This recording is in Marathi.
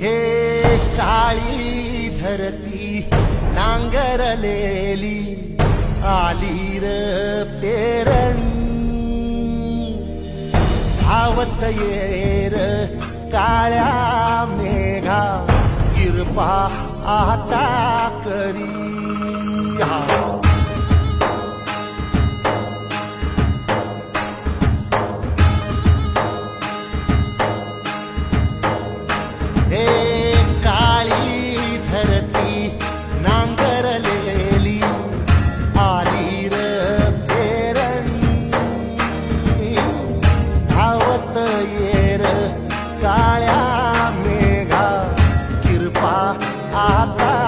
हे काळी धरती नांगरलेली आली र पेरणी. धावत येर काळ्या मेघा किरपा आता करी. आता